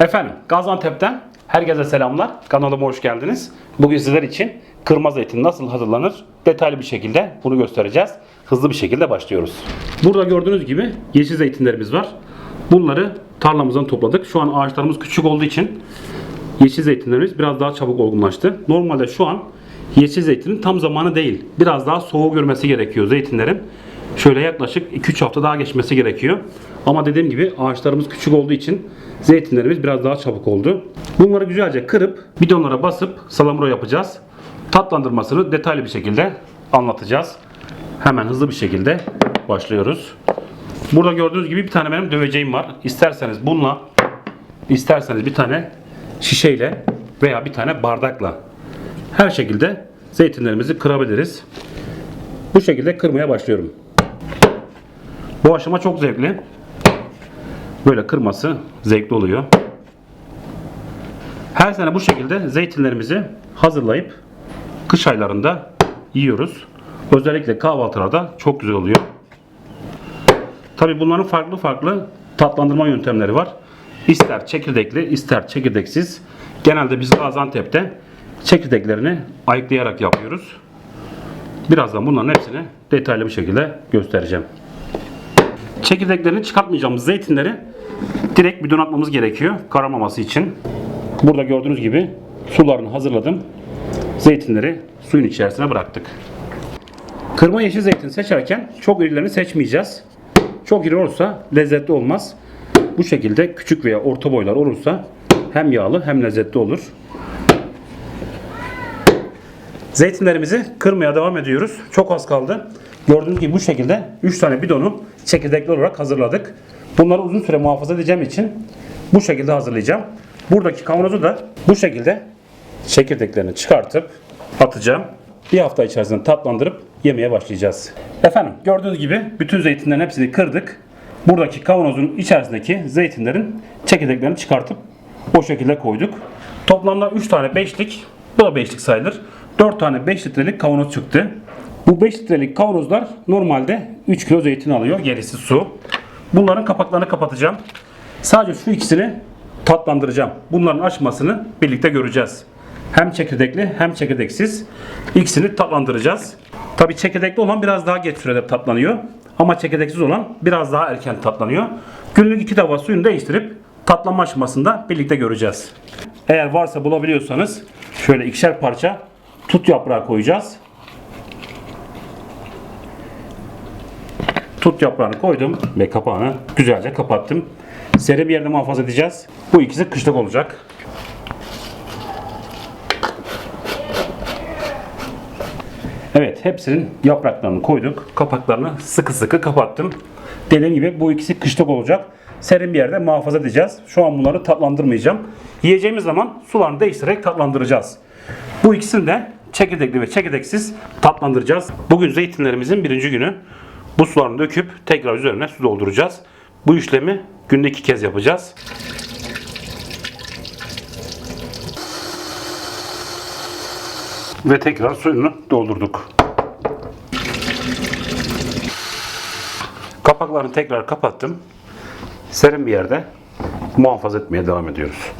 Efendim Gaziantep'ten herkese selamlar. Kanalıma hoş geldiniz. Bugün sizler için kırma zeytin nasıl hazırlanır detaylı bir şekilde bunu göstereceğiz. Hızlı bir şekilde başlıyoruz. Burada gördüğünüz gibi yeşil zeytinlerimiz var. Bunları tarlamızdan topladık. Şu an ağaçlarımız küçük olduğu için yeşil zeytinlerimiz biraz daha çabuk olgunlaştı. Normalde şu an yeşil zeytinin tam zamanı değil. Biraz daha soğuğu görmesi gerekiyor zeytinlerin. Şöyle yaklaşık 2-3 hafta daha geçmesi gerekiyor. Ama dediğim gibi ağaçlarımız küçük olduğu için zeytinlerimiz biraz daha çabuk oldu. Bunları güzelce kırıp bidonlara basıp salamura yapacağız. Tatlandırmasını detaylı bir şekilde anlatacağız. Hemen hızlı bir şekilde başlıyoruz. Burada gördüğünüz gibi bir tane benim döveceğim var. İsterseniz bununla, isterseniz bir tane şişeyle veya bir tane bardakla her şekilde zeytinlerimizi kırabiliriz. Bu şekilde kırmaya başlıyorum. Bu aşama çok zevkli. Böyle kırması zevkli oluyor. Her sene bu şekilde zeytinlerimizi hazırlayıp kış aylarında yiyoruz. Özellikle kahvaltılarda çok güzel oluyor. Tabi bunların farklı farklı tatlandırma yöntemleri var. İster çekirdekli, ister çekirdeksiz. Genelde biz Gaziantep'te çekirdeklerini ayıklayarak yapıyoruz. Birazdan bunların hepsini detaylı bir şekilde göstereceğim. Çekirdeklerini çıkartmayacağımız zeytinleri direkt bidon atmamız gerekiyor karamaması için. Burada gördüğünüz gibi sularını hazırladım. Zeytinleri suyun içerisine bıraktık. Kırma yeşil zeytin seçerken çok irilerini seçmeyeceğiz. Çok iri olursa lezzetli olmaz. Bu şekilde küçük veya orta boylar olursa hem yağlı hem lezzetli olur. Zeytinlerimizi kırmaya devam ediyoruz. Çok az kaldı. Gördüğünüz gibi bu şekilde 3 tane bidonu çekirdekli olarak hazırladık. Bunları uzun süre muhafaza edeceğim için bu şekilde hazırlayacağım. Buradaki kavanozu da bu şekilde çekirdeklerini çıkartıp atacağım. Bir hafta içerisinde tatlandırıp yemeye başlayacağız. Efendim gördüğünüz gibi bütün zeytinlerin hepsini kırdık. Buradaki kavanozun içerisindeki zeytinlerin çekirdeklerini çıkartıp o şekilde koyduk. Toplamda 3 tane 5'lik, bu da 5'lik sayılır. 4 tane 5 litrelik kavanoz çıktı. Bu 5 litrelik kavanozlar normalde 3 kilo zeytin alıyor. Gerisi su. Bunların kapaklarını kapatacağım. Sadece şu ikisini tatlandıracağım. Bunların açmasını birlikte göreceğiz. Hem çekirdekli hem çekirdeksiz. İkisini tatlandıracağız. Tabi çekirdekli olan biraz daha geç sürede tatlanıyor. Ama çekirdeksiz olan biraz daha erken tatlanıyor. Günlük iki tava suyunu değiştirip tatlanma aşamasında birlikte göreceğiz. Eğer varsa bulabiliyorsanız şöyle ikişer parça tut yaprağı koyacağız. Tut yaprağını koydum ve kapağını güzelce kapattım. Seri bir yerde muhafaza edeceğiz. Bu ikisi kışlık olacak. Evet hepsinin yapraklarını koyduk. Kapaklarını sıkı sıkı kapattım. Dediğim gibi bu ikisi kışlık olacak. Serin bir yerde muhafaza edeceğiz. Şu an bunları tatlandırmayacağım. Yiyeceğimiz zaman sularını değiştirerek tatlandıracağız. Bu ikisini de çekirdekli ve çekirdeksiz tatlandıracağız. Bugün zeytinlerimizin birinci günü. Bu sularını döküp tekrar üzerine su dolduracağız. Bu işlemi günde iki kez yapacağız. Ve tekrar suyunu doldurduk. Kapaklarını tekrar kapattım. Serin bir yerde muhafaza etmeye devam ediyoruz.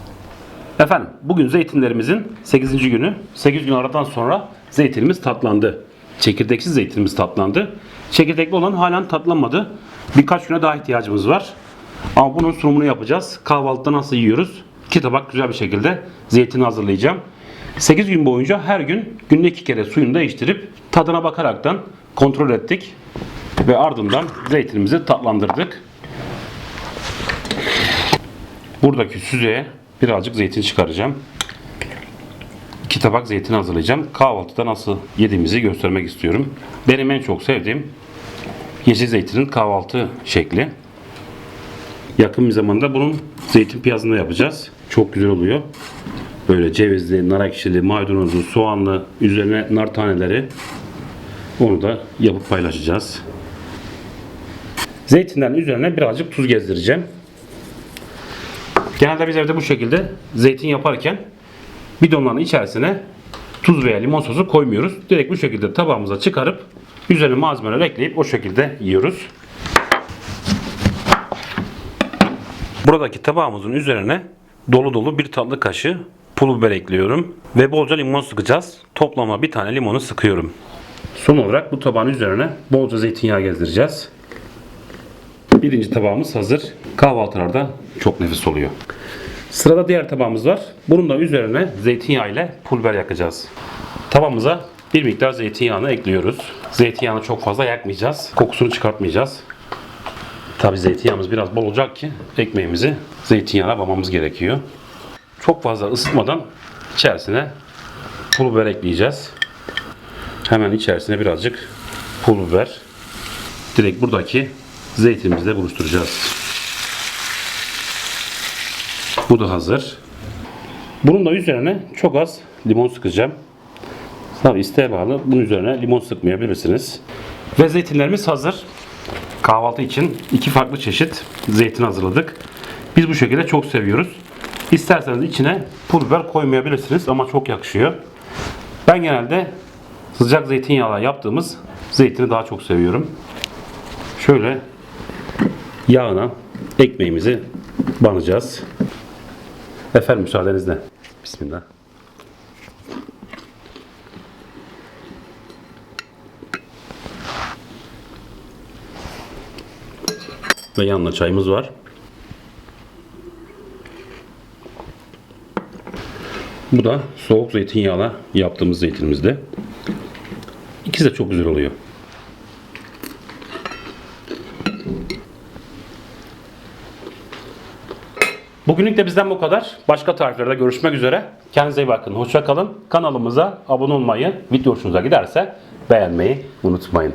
Efendim bugün zeytinlerimizin 8. günü. 8 gün aradan sonra zeytinimiz tatlandı. Çekirdeksiz zeytinimiz tatlandı. Çekirdekli olan halen tatlanmadı. Birkaç güne daha ihtiyacımız var. Ama bunun sunumunu yapacağız. Kahvaltıda nasıl yiyoruz? İki tabak güzel bir şekilde zeytini hazırlayacağım. 8 gün boyunca her gün günde iki kere suyunu değiştirip tadına bakaraktan kontrol ettik. Ve ardından zeytinimizi tatlandırdık. Buradaki süzeye birazcık zeytin çıkaracağım. İki tabak zeytin hazırlayacağım. Kahvaltıda nasıl yediğimizi göstermek istiyorum. Benim en çok sevdiğim yeşil zeytinin kahvaltı şekli. Yakın bir zamanda bunun zeytin piyazında yapacağız. Çok güzel oluyor. Böyle cevizli, nar ekşili, maydanozlu, soğanlı, üzerine nar taneleri. Onu da yapıp paylaşacağız. Zeytinden üzerine birazcık tuz gezdireceğim. Genelde biz evde bu şekilde zeytin yaparken bidonların içerisine tuz veya limon sosu koymuyoruz. Direkt bu şekilde tabağımıza çıkarıp üzerine malzemeler ekleyip o şekilde yiyoruz. Buradaki tabağımızın üzerine dolu dolu bir tatlı kaşığı pul biber ekliyorum. Ve bolca limon sıkacağız. Toplama bir tane limonu sıkıyorum. Son olarak bu tabağın üzerine bolca zeytinyağı gezdireceğiz. Birinci tabağımız hazır. Kahvaltılarda çok nefis oluyor. Sırada diğer tabağımız var. Bunun da üzerine zeytinyağı ile pulver yakacağız. Tavamıza bir miktar zeytinyağını ekliyoruz. Zeytinyağını çok fazla yakmayacağız. Kokusunu çıkartmayacağız. Tabi zeytinyağımız biraz bol olacak ki ekmeğimizi zeytinyağına babamız gerekiyor. Çok fazla ısıtmadan içerisine pul biber ekleyeceğiz. Hemen içerisine birazcık pul biber. Direkt buradaki zeytinimizle buluşturacağız. Bu da hazır. Bunun da üzerine çok az limon sıkacağım. Tabi isteğe bağlı. Bunun üzerine limon sıkmayabilirsiniz. Ve zeytinlerimiz hazır. Kahvaltı için iki farklı çeşit zeytin hazırladık. Biz bu şekilde çok seviyoruz. İsterseniz içine pul biber koymayabilirsiniz ama çok yakışıyor. Ben genelde sıcak zeytinyağla yaptığımız zeytini daha çok seviyorum. Şöyle yağına ekmeğimizi banacağız. Efendim müsaadenizle. Bismillah. Ve yanına çayımız var. Bu da soğuk zeytinyağla yaptığımız zeytinimizde. İkisi de çok güzel oluyor. Bugünlük de bizden bu kadar. Başka tariflerde görüşmek üzere. Kendinize iyi bakın. Hoşça kalın. Kanalımıza abone olmayı, video hoşunuza giderse beğenmeyi unutmayın.